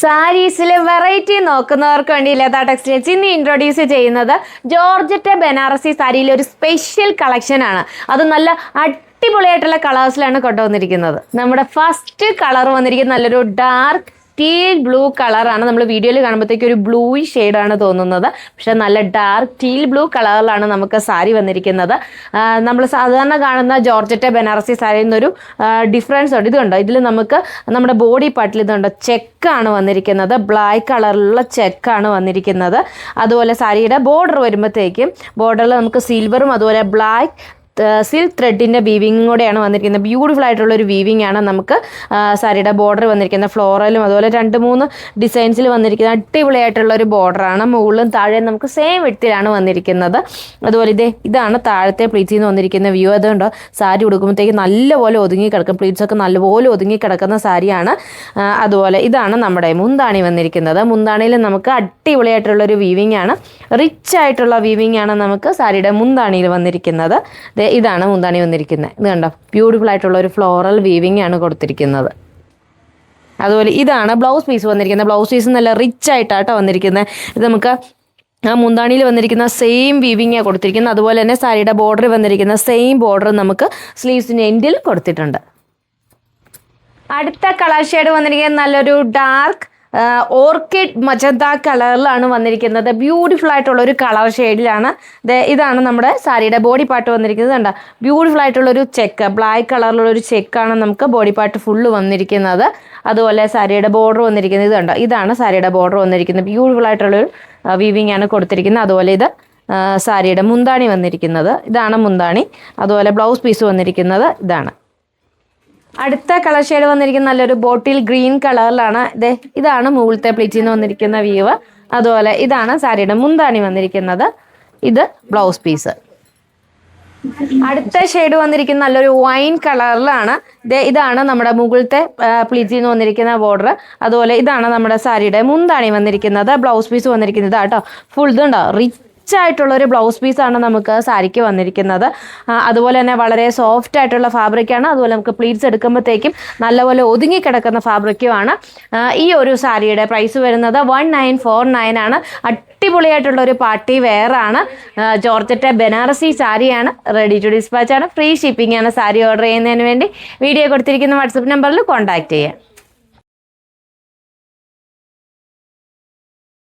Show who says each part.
Speaker 1: സാരീസിലെ variety നോക്കുന്നവർക്ക് വേണ്ടി Latha textiles ഇന്ന് ഇൻട്രൊഡ്യൂസ് ചെയ്യുന്നത് ജോർജറ്റ് ബനാറസി സാരിയിലെ ഒരു സ്പെഷ്യൽ കളക്ഷനാണ് അത് നല്ല അടിപൊളിയായിട്ടുള്ള കളേഴ്സിലാണ് കൊണ്ടുവന്നിരിക്കുന്നത്. നമ്മുടെ ഫസ്റ്റ് കളർ വന്നിരിക്കുന്നത് നല്ലൊരു ഡാർക്ക് ടീൽ ബ്ലൂ കളറാണ് നമ്മൾ വീഡിയോയിൽ കാണുമ്പോഴത്തേക്ക് ഒരു ബ്ലൂ ആണ് തോന്നുന്നത്. പക്ഷെ നല്ല ഡാർക്ക് ടീൽ ബ്ലൂ കളറിലാണ് നമുക്ക് സാരി വന്നിരിക്കുന്നത്. നമ്മൾ സാധാരണ കാണുന്ന ജോർജറ്റ് ബനാറസി സാരിയിൽ നിന്നൊരു ഡിഫറൻസ് ഉണ്ട്. ഇതുണ്ട്? ഇതിൽ നമുക്ക് നമ്മുടെ ബോഡി പാർട്ടിൽ ഇതുണ്ട്? ചെക്കാണ് വന്നിരിക്കുന്നത്. ബ്ലാക്ക് കളറിലുള്ള ചെക്കാണ് വന്നിരിക്കുന്നത്. അതുപോലെ സാരിയുടെ ബോർഡർ വരുമ്പോഴത്തേക്കും ബോർഡറിൽ നമുക്ക് സിൽവറും അതുപോലെ ബ്ലാക്ക് സിൽക്ക് ത്രെഡിന്റെ വീവിങ്ങും കൂടെയാണ് വന്നിരിക്കുന്നത്. ബ്യൂട്ടിഫുൾ ആയിട്ടുള്ള ഒരു വീവിംഗ് ആണ് നമുക്ക് സാരിയുടെ ബോർഡർ വന്നിരിക്കുന്നത്. ഫ്ലോറലും അതുപോലെ രണ്ട് മൂന്ന് ഡിസൈൻസിൽ വന്നിരിക്കുന്ന അടിപൊളിയായിട്ടുള്ള ഒരു ബോർഡറാണ് മുകളിലും താഴെ നമുക്ക് സെയിം വിട്ടിലാണ് വന്നിരിക്കുന്നത്. അതുപോലെ ഇതേ ഇതാണ് താഴത്തെ പ്ലീറ്റ്സിൽ നിന്ന് വന്നിരിക്കുന്ന വ്യൂ അതുകൊണ്ടോ സാരി ഉടുക്കുമ്പോഴത്തേക്ക് നല്ലപോലെ ഒതുങ്ങി കിടക്കും. പ്ലീറ്റ്സൊക്കെ നല്ലപോലെ ഒതുങ്ങി കിടക്കുന്ന സാരിയാണ് അതുപോലെ ഇതാണ് നമ്മുടെ മുന്താണി വന്നിരിക്കുന്നത്. മുന്താണിയിൽ നമുക്ക് അടിപൊളിയായിട്ടുള്ള ഒരു വീവിംഗ് ആണ്. റിച്ച് ആയിട്ടുള്ള വീവിംഗ് ആണ് നമുക്ക് സാരിയുടെ മുന്താണിയിൽ വന്നിരിക്കുന്നത്. ഇതാണ് മുന്താണി വന്നിരിക്കുന്നത് ഇത് കണ്ടോ? ബ്യൂട്ടിഫുൾ ആയിട്ടുള്ള ഒരു ഫ്ലോറൽ വീവിംഗ് ആണ് കൊടുത്തിരിക്കുന്നത്. അതുപോലെ ഇതാണ് ബ്ലൗസ് പീസ് വന്നിരിക്കുന്നത് ബ്ലൗസ് പീസ് നല്ല റിച്ച് ആയിട്ടാട്ടോ വന്നിരിക്കുന്നത് ഇത് നമുക്ക് ആ മുന്താണിയിൽ വന്നിരിക്കുന്ന സെയിം വീവിങ്ങാണ് കൊടുത്തിരിക്കുന്നത് അതുപോലെ തന്നെ സാരിയുടെ ബോർഡർ വന്നിരിക്കുന്ന സെയിം ബോർഡർ നമുക്ക് സ്ലീവ്സിന്റെ എൻഡിൽ കൊടുത്തിട്ടുണ്ട്. അടുത്ത കളർ ഷെയ്ഡ് വന്നിരിക്കുന്നത് നല്ലൊരു ഡാർക്ക് ഓർക്കിഡ് മജന്ത കളറിലാണ് വന്നിരിക്കുന്നത്. ബ്യൂട്ടിഫുൾ ആയിട്ടുള്ള ഒരു കളർ ഷെയ്ഡിലാണ്. ഇതാണ് നമ്മുടെ സാരിയുടെ ബോഡി പാർട്ട് വന്നിരിക്കുന്നത് കണ്ട? ബ്യൂട്ടിഫുൾ ആയിട്ടുള്ള ഒരു ചെക്ക് ബ്ലാക്ക് കളറിലുള്ള ഒരു ചെക്കാണ് നമുക്ക് ബോഡി പാർട്ട് ഫുള്ള് വന്നിരിക്കുന്നത്. അതുപോലെ സാരിയുടെ ബോർഡർ വന്നിരിക്കുന്നത് ഇത് കണ്ടോ? ഇതാണ് സാരിയുടെ ബോർഡർ വന്നിരിക്കുന്നത്. ബ്യൂട്ടിഫുൾ ആയിട്ടുള്ള ഒരു വീവിംഗ് ആണ് കൊടുത്തിരിക്കുന്നത്. അതുപോലെ ഇത് സാരിയുടെ മുന്താണി വന്നിരിക്കുന്നത്. ഇതാണ് മുന്താണി. അതുപോലെ ബ്ലൗസ് പീസ് വന്നിരിക്കുന്നത്. ഇതാണ്. അടുത്ത കളർ ഷെയ്ഡ് വന്നിരിക്കുന്ന നല്ലൊരു ബോട്ടിൽ ഗ്രീൻ കളറിലാണ് ഇത് ഇതാണ് മുകളിലത്തെ പ്ലീറ്റിൽ നിന്ന് വന്നിരിക്കുന്ന വ്യൂവ് അതുപോലെ ഇതാണ് സാരിയുടെ മുന്താണി വന്നിരിക്കുന്നത്. ഇത് ബ്ലൗസ് പീസ് അടുത്ത ഷെയ്ഡ് വന്നിരിക്കുന്ന നല്ലൊരു വൈൻ കളറിലാണ് ഇത് ഇതാണ് നമ്മുടെ മുകളിലത്തെ പ്ലീറ്റിൽ നിന്ന് വന്നിരിക്കുന്ന ബോർഡർ അതുപോലെ ഇതാണ് നമ്മുടെ സാരിയുടെ മുന്താണി വന്നിരിക്കുന്നത്. ബ്ലൗസ് പീസ് വന്നിരിക്കുന്നത്. കേട്ടോ ഫുൾ ഇതുണ്ടോ? റിച്ച് ആയിട്ടുള്ള ഒരു ബ്ലൗസ് പീസാണ് നമുക്ക് സാരിക്ക് വന്നിരിക്കുന്നത്. അതുപോലെ തന്നെ വളരെ സോഫ്റ്റ് ആയിട്ടുള്ള ഫാബ്രിക്കാണ് അതുപോലെ നമുക്ക് പ്ലീറ്റ്സ് എടുക്കുമ്പോഴത്തേക്കും നല്ലപോലെ ഒതുങ്ങി കിടക്കുന്ന ഫാബ്രിക്കുമാണ് ഈ ഒരു സാരിയുടെ പ്രൈസ് വരുന്നത് വൺ നയൻ ഫോർ നയൻ ആണ്. അടിപൊളിയായിട്ടുള്ള ഒരു പാർട്ടി ആ, ജോർജറ്റ് ബനാറസി സാരിയാണ്. റെഡി ടു ഡിസ്പാച്ച് ആണ്. ഫ്രീ ഷിപ്പിംഗ് ആണ് സാരി ഓർഡർ ചെയ്യുന്നതിന് വേണ്ടി. വീഡിയോ കൊടുത്തിരിക്കുന്ന വാട്സപ്പ് നമ്പറിൽ കോൺടാക്ട് ചെയ്യാം.